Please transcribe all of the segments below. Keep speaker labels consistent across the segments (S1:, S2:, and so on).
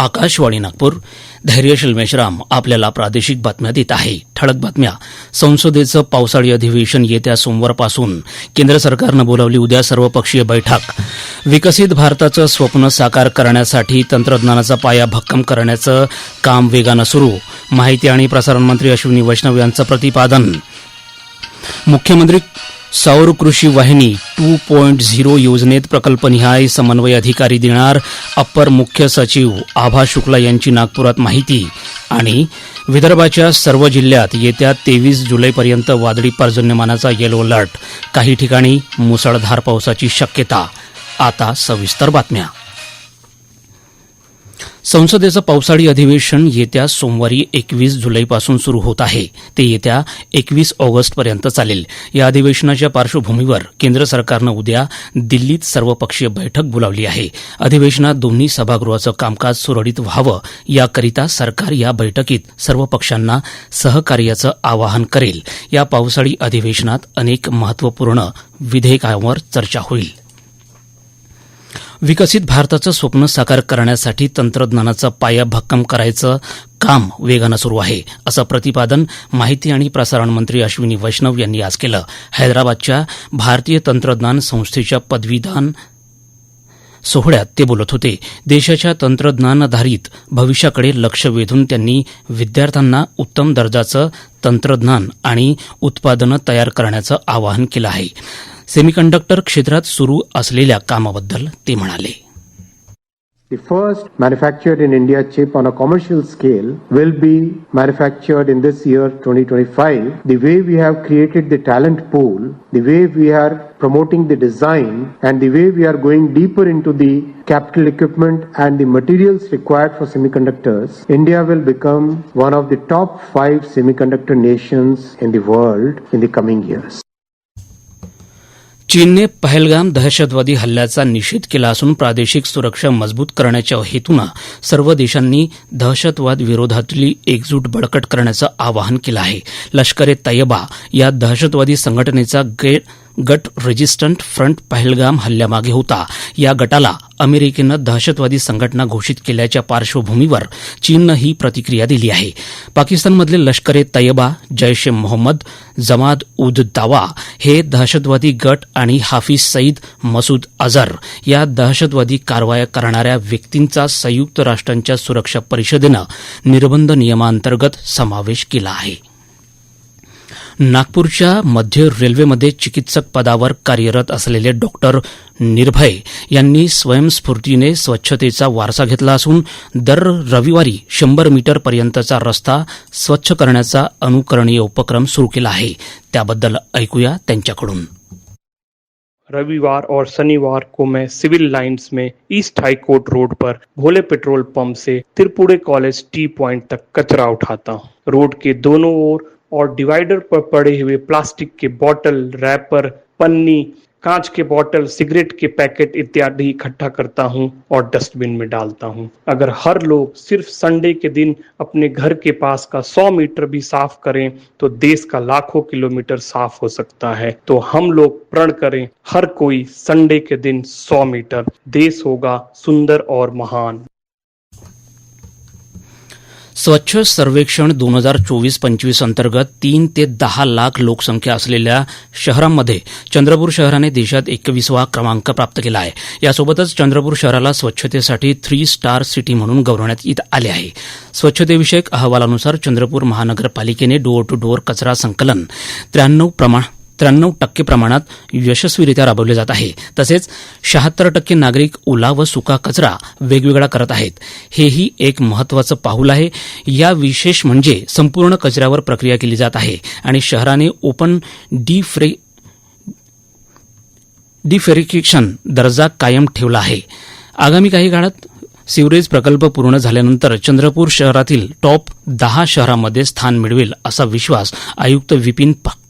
S1: आकाशवाणी नागपूर. धैर्यशील मेश्राम आपल्याला प्रादेशिक बातम्या देत आहे. ठळक बातम्या. संसदेचं पावसाळी अधिवेशन येत्या सोमवारपासून. केंद्र सरकारनं बोलावली उद्या सर्वपक्षीय बैठक. विकसित भारताचं स्वप्न साकार करण्यासाठी तंत्रज्ञानाचा पाया भक्कम करण्याचं काम वेगानं सुरू. माहिती आणि प्रसारण मंत्री अश्विनी वैष्णव यांचं प्रतिपादन. मुख्यमंत्री सौर कृषी वाहिनी टू पॉइंट झिरो योजनेत प्रकल्पनिहाय समन्वय अधिकारी देणार. अप्पर मुख्य सचिव आभा शुक्ला यांची नागपुरात माहिती. आणि विदर्भाच्या सर्व जिल्ह्यात येत्या तेवीस जुलैपर्यंत वादळी पर्जन्यमानाचा येलो अलर्ट काही ठिकाणी मुसळधार पावसाची शक्यता. आता सविस्तर बातम्या. संसदेचं पावसाळी अधिवेशन येत्या सोमवारी एकवीस जुलैपासून सुरू होत आहे. ते येत्या एकवीस ऑगस्टपर्यंत चालेल. या अधिवेशनाच्या पार्श्वभूमीवर केंद्र सरकारनं उद्या दिल्लीत सर्वपक्षीय बैठक बोलावली आहे. अधिवेशनात दोन्ही सभागृहाचं कामकाज सुरळीत व्हावं याकरिता सरकार या बैठकीत सर्व पक्षांना सहकार्याचं आवाहन करेल. या पावसाळी अधिवेशनात अनेक महत्त्वपूर्ण विधेयकांवर चर्चा होईल. विकसित भारताचं स्वप्न साकार करण्यासाठी तंत्रज्ञानाचा पाया भक्कम करायचं काम वेगानं सुरू आहे असं प्रतिपादन माहिती आणि प्रसारण मंत्री अश्विनी वैष्णव यांनी आज केलं. हैदराबादच्या भारतीय तंत्रज्ञान संस्थेच्या पदवीदान सोहळ्यात ते बोलत होते. देशाच्या तंत्रज्ञानाधारित भविष्याकडे लक्ष वेधून त्यांनी विद्यार्थ्यांना उत्तम दर्जाचं तंत्रज्ञान आणि उत्पादनं तयार करण्याचं आवाहन केलं आहे. सेमीकंडक्टर क्षेत्रात सुरू असलेल्या कामाबद्दल ते म्हणाले
S2: The first manufactured in India chip on a commercial scale will be manufactured in this year 2025. The way we have created the talent pool, the way we are promoting the design and the way we are going deeper into the capital equipment and the materials required for semiconductors, India will become one of the top five semiconductor nations in the world in the coming years.
S1: चीनने पहलगाम दहशतवादी हल्ल्याचा निषेध केला असून प्रादेशिक सुरक्षा मजबूत करण्याच्या हेतूनं सर्व देशांनी दहशतवाद विरोधातली एकजूट बळकट करण्याचं आवाहन केलं आहे. लष्कर ए तय्यबा या दहशतवादी संघटनेचा गट रेजिस्टंट फ्रंट पहलगाम हल्ल्यामागे होता. या गटाला अमेरिकेनं दहशतवादी संघटना घोषित केल्याच्या पार्श्वभूमीवर चीननं ही प्रतिक्रिया दिली आहे. पाकिस्तानमधले लष्कर ए तय्यबा जैश ए मोहम्मद जमात उद दावा हे दहशतवादी गट आणि हाफिज सईद मसूद अझर या दहशतवादी कारवाया करणाऱ्या व्यक्तींचा संयुक्त राष्ट्रांच्या सुरक्षा परिषदेनं निर्बंध नियमांतर्गत समावेश केला आहे. नागपूरच्या मध्य रेल्वेमध्ये चिकित्सक पदावर कार्यरत असलेले डॉक्टर निर्भय यांनी स्वयंस्फूर्तीने स्वच्छतेचा वारसा घेतला असून दर रविवारी शंभर मीटरपर्यंतचा रस्ता स्वच्छ करण्याचा अनुकरणीय उपक्रम सुरू केला आहे. त्याबद्दल ऐकूया त्यांच्याकडून.
S3: रविवार और शनिवार को मैं सिविल लाइंस में ईस्ट हाई कोर्ट रोड पर भोले पेट्रोल पंप से त्रिपुरे कॉलेज टी पॉइंट तक कचरा उठाता हूँ। रोड के दोनों ओर और डिवाइडर पर पड़े हुए प्लास्टिक के बोतल, रैपर, पन्नी, कांच के बोतल, सिगरेट के पैकेट इत्यादि इकट्ठा करता हूँ और डस्टबिन में डालता हूँ। अगर हर लोग सिर्फ़ संडे के दिन अपने घर के पास का 100 मीटर भी साफ़ करें तो देश का लाखों किलोमीटर साफ़ हो सकता है। तो हम लोग प्रण करें, हर कोई संडे के दिन 100 मीटर। देश होगा सुंदर और महान।
S1: स्वच्छ सर्वेक्षण दोन हजार चोवीस पंचवीस अंतर्गत तीन ते दहा लाख लोकसंख्या असलेल्या शहरांमध्ये चंद्रपूर शहराने देशात एकवीसवा क्रमांक प्राप्त केला आहे. यासोबतच चंद्रपूर शहराला स्वच्छतेसाठी थ्री स्टार सिटी म्हणून गौरवण्यात येत आले आहे. स्वच्छतेविषयक अहवालानुसार चंद्रपूर महानगरपालिकेने डोअर टू डोअर कचरा संकलन त्र्याण्णव प्रमाण त्र्याण्णव टक्के प्रमाणात यशस्वीरित्या राबवले जात आहे. तसेच शहात्तर टक्के नागरिक ओला व सुका कचरा वेगवेगळा करत आहेत. हेही एक महत्वाचं पाऊल आहे. या विशेष म्हणजे संपूर्ण कचऱ्यावर प्रक्रिया केली जात आहे आणि शहराने ओपन डिफ्रे डिफेरिकेशन दर्जा कायम ठेवला आहे. आगामी काही काळात सिवरेज प्रकल्प पूर्ण झाल्यानंतर चंद्रपूर शहरातील टॉप दहा शहरांमध्ये स्थान मिळवेल असा विश्वास आयुक्त विपिन पा-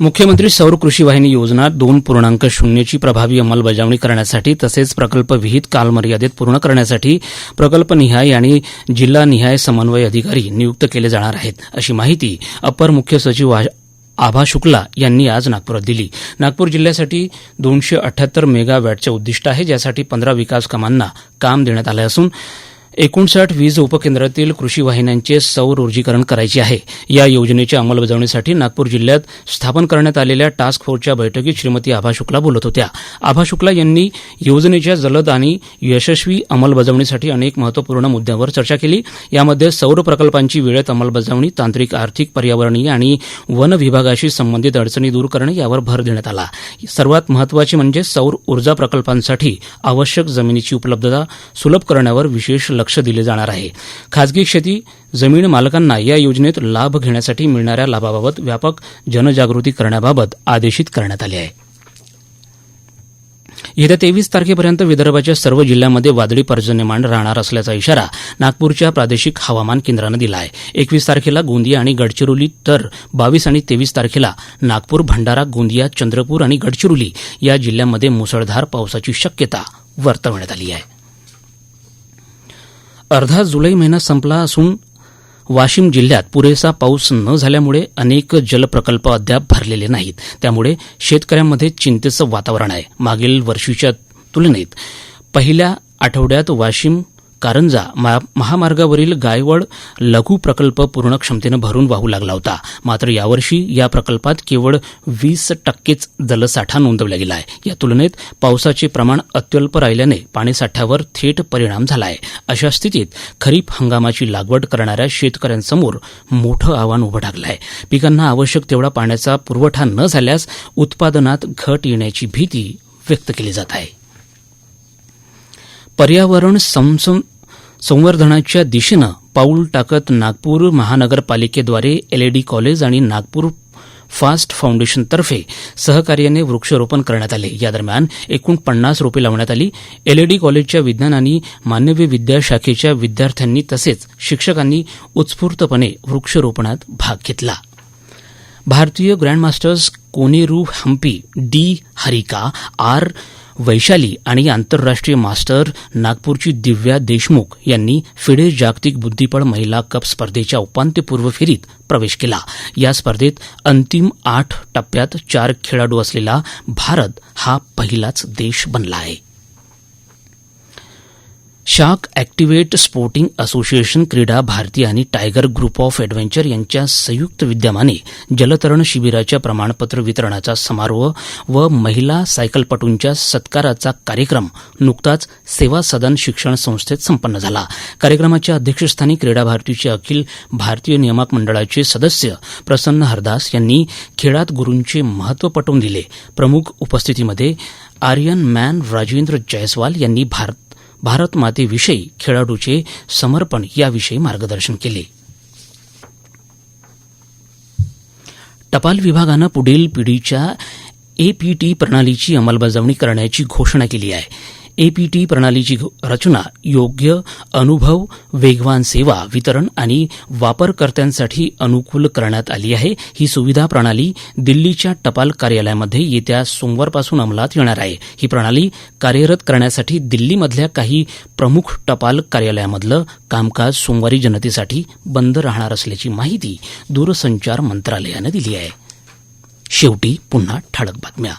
S1: मुख्यमंत्री सौर कृषी वाहिनी योजना दोन पूर्णांक शून्यची प्रभावी अंमलबजावणी करण्यासाठी तसेच प्रकल्प विहित कालमर्यादेत पूर्ण करण्यासाठी प्रकल्पनिहाय आणि जिल्हानिहाय समन्वय अधिकारी नियुक्त केले जाणार आहेत. अशी माहिती अपर मुख्य सचिव आभा शुक्ला यांनी आज नागपुरात दिली. नागपूर जिल्ह्यासाठी दोनशे अठ्याहत्तर मेगावॅटचे उद्दिष्ट आहे ज्यासाठी पंधरा विकास कामांना काम देण्यात आलं असून एकोणसाठ वीज उपकेंद्रातील कृषी वाहिन्यांचे सौर ऊर्जीकरण करायचे आहे. या योजनेच्या अंमलबजावणीसाठी नागपूर जिल्ह्यात स्थापन करण्यात आलेल्या टास्क फोर्सच्या बैठकीत श्रीमती आभा शुक्ला बोलत होत्या. आभा शुक्ला यांनी योजनेच्या जलद आणि यशस्वी अंमलबजावणीसाठी अनेक महत्त्वपूर्ण मुद्द्यांवर चर्चा केली. यामध्ये सौर प्रकल्पांची वेळेत अंमलबजावणी तांत्रिक आर्थिक पर्यावरणीय आणि वन विभागाशी संबंधित अडचणी दूर करणे यावर भर देण्यात आला. सर्वात महत्त्वाचे म्हणजे सौर ऊर्जा प्रकल्पांसाठी आवश्यक जमिनीची उपलब्धता सुलभ करण्यावर विशेष लक्ष लक्ष दिले जाणार आहे. खाजगी शेती जमीन मालकांना या योजनेत लाभ घेण्यासाठी मिळणाऱ्या लाभाबाबत व्यापक जनजागृती करण्याबाबत आदेशित करण्यात आले आहे. येत्या तेवीस तारखेपर्यंत विदर्भाच्या सर्व जिल्ह्यांमध्ये वादळी पर्जन्यमान राहणार असल्याचा इशारा नागपूरच्या प्रादेशिक हवामान केंद्रानं दिला आहे. एकवीस तारखेला गोंदिया आणि गडचिरोली तर बावीस आणि तेवीस तारखेला नागपूर भंडारा गोंदिया चंद्रपूर आणि गडचिरोली या जिल्ह्यांमध्ये मुसळधार पावसाची शक्यता वर्तवण्यात आली आहे. अर्धा जुलै महिना संपला असून वाशिम जिल्ह्यात पुरेसा पाऊस न झाल्यामुळे अनेक जलप्रकल्प अद्याप भरलेले नाहीत. त्यामुळे शेतकऱ्यांमध्ये चिंतेचं वातावरण आहे. मागील वर्षीच्या तुलनेत पहिल्या आठवड्यात वाशिम कारंजा मा- महामार्गावरील गायवळ लघु प्रकल्प पूर्ण क्षमतेनं भरून वाहू लागला होता. मात्र यावर्षी या प्रकल्पात केवळ वीस टक्केच जलसाठा नोंदवला गेला आहे. या तुलनेत पावसाचे प्रमाण अत्यल्प राहिल्याने पाणीसाठ्यावर थेट परिणाम झाला आहे अशा स्थितीत खरीप हंगामाची लागवड करणाऱ्या शेतकऱ्यांसमोर मोठं आव्हान उभं ठाकलं आहे. पिकांना आवश्यक तेवढा पाण्याचा पुरवठा न झाल्यास उत्पादनात घट येण्याची भीती व्यक्त केली जात आहे. पर्यावरण संसम संवर्धनाच्या दिशेनं पाऊल टाकत नागपूर महानगरपालिकेद्वारे एलईडी कॉलेज आणि नागपूर फास्ट फाउंडेशनतर्फे सहकार्याने वृक्षारोपण करण्यात आले. या दरम्यान एकूण पन्नास रोपे लावण्यात आली. एलईडी कॉलेजच्या विज्ञान आणि मानवी विद्या शाखेच्या विद्यार्थ्यांनी तसेच शिक्षकांनी उत्स्फूर्तपणे वृक्षारोपणात भाग घेतला. भारतीय grandmasters Koneru Humpy D Harika R Vaishali आणि आंतरराष्ट्रीय मास्टर नागपूरची दिव्या देशमुख यांनी फिडे जागतिक बुद्धिबळ महिला कप स्पर्धेच्या उपांत्यपूर्व फेरीत प्रवेश केला. या स्पर्धेत अंतिम आठ टप्प्यात चार खेळाडू असलेला भारत हा पहिलाच देश बनला आहे. शार्क ॲक्टिव्हेट स्पोर्टिंग असोसिएशन क्रीडा भारती आणि टायगर ग्रुप ऑफ ॲडव्हेंचर यांच्या संयुक्त विद्यमाने जलतरण शिबिराच्या प्रमाणपत्र वितरणाचा समारोह व महिला सायकलपटूंच्या सत्काराचा कार्यक्रम नुकताच सेवा सदन शिक्षण संस्थेत संपन्न झाला. कार्यक्रमाच्या अध्यक्षस्थानी क्रीडा भारतीचे अखिल भारतीय नियामक मंडळाचे सदस्य प्रसन्न हरदास यांनी खेळात गुरूंचे महत्त्व पटवून दिले. प्रमुख उपस्थितीमध्ये आर्यन मॅन राजेंद्र जयस्वाल यांनी भारत भारत मातेविषयी खेळाडूचे समर्पण याविषयी मार्गदर्शन केले. टपाल विभागानं पुढील पिढीच्या एपीटी प्रणालीची अंमलबजावणी करण्याची घोषणा केली आहे. एपीटी प्रणालीची रचना योग्य अनुभव वेगवान सेवा वितरण आणि वापरकर्त्यांसाठी अनुकूल करण्यात आली आहे. ही सुविधा प्रणाली दिल्लीच्या टपाल कार्यालयामध्ये येत्या सोमवारपासून अंमलात येणार आहे. ही प्रणाली कार्यरत करण्यासाठी दिल्लीमधल्या काही प्रमुख टपाल कार्यालयामधलं कामकाज सोमवारी जनतेसाठी बंद राहणार असल्याची माहिती दूरसंचार मंत्रालयानं दिली आहे. शेवटी पुन्हा ठळक बातम्या.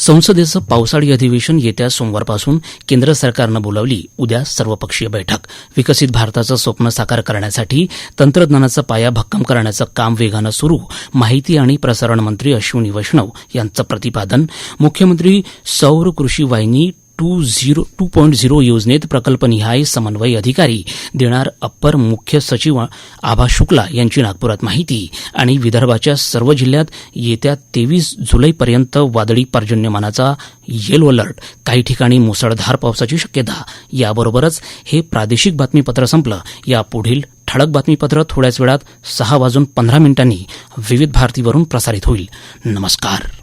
S1: संसदेचं पावसाळी अधिवेशन येत्या सोमवारपासून केंद्र सरकारनं बोलावली. उद्या सर्वपक्षीय बैठक. विकसित भारताचं स्वप्न साकार करण्यासाठी तंत्रज्ञानाचा पाया भक्कम करण्याचं काम वेगानं सुरू माहिती आणि प्रसारण मंत्री अश्विनी वैष्णव यांचं प्रतिपादन. मुख्यमंत्री सौर कृषी वाहिनी two zero two point zero योजनेत प्रकल्पनिहाय समन्वय अधिकारी देणार अप्पर मुख्य सचिव आभा शुक्ला यांची नागपुरात माहिती आणि विदर्भाच्या सर्व जिल्ह्यात येत्या तेवीस जुलैपर्यंत वादळी पर्जन्यमानाचा येलो अलर्ट काही ठिकाणी मुसळधार पावसाची शक्यता. याबरोबरच हे प्रादेशिक बातमीपत्र संपलं. या पुढील ठळक बातमीपत्र थोड्याच वेळात सहा वाजून पंधरा मिनिटांनी विविध भारतीवरून प्रसारित होईल. नमस्कार.